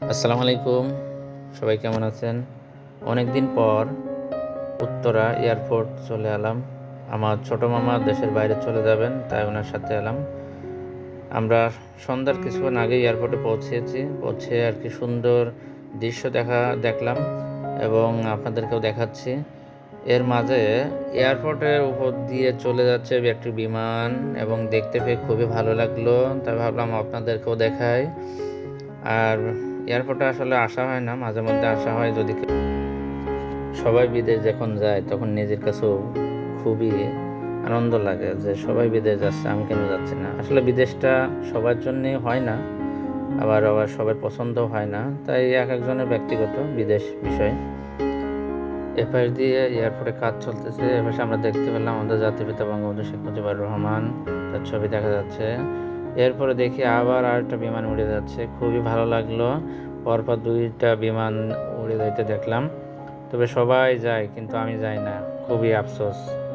আসসালামু আলাইকুম। সবাই কেমন আছেন? অনেক দিন পর উত্তরা এয়ারপোর্ট চলে এলাম। আমার ছোট মামা দেশের বাইরে চলে যাবেন, তাই ওনার সাথে এলাম। আমরা সন্ধ্যার কিছুক্ষণ আগে এয়ারপোর্টে পৌঁছেছি। পৌঁছে আর কি সুন্দর দৃশ্য দেখা, দেখলাম এবং আপনাদেরকেও দেখাচ্ছি। এর মাঝে এয়ারপোর্টের উপর দিয়ে চলে যাচ্ছে একটি বিমান এবং দেখতে পেয়ে খুবই ভালো লাগল। তাই ভাবলাম আপনাদেরকেও দেখাই। আর এয়ারপোর্টে আসলে আসা হয় না, মাঝে মধ্যে আসা হয় যদি সবাই বিদেশ যখন যায় তখন নিজের কাছেও খুবই আনন্দ লাগে যে সবাই বিদেশ যাচ্ছে, আমি কেন যাচ্ছি না? আসলে বিদেশটা সবার জন্যে হয় না, আবার আবার সবার পছন্দ হয় না, তাই এক একজনের ব্যক্তিগত বিদেশ বিষয়। এপাশ দিয়ে এয়ারপোর্টে কাজ চলতেছে, এপাশে আমরা দেখতে পেলাম আমাদের জাতির পিতা বঙ্গবন্ধু শেখ মুজিবুর রহমান, তার ছবি দেখা যাচ্ছে। এরপরে দেখি আবার আরেকটা বিমান উড়ে যাচ্ছে। খুবই ভালো লাগল। পরপর দুইটা বিমান উড়ে যাইতে দেখলাম। তবে সবাই যায়, কিন্তু আমি যাই না। খুবই আফসোস।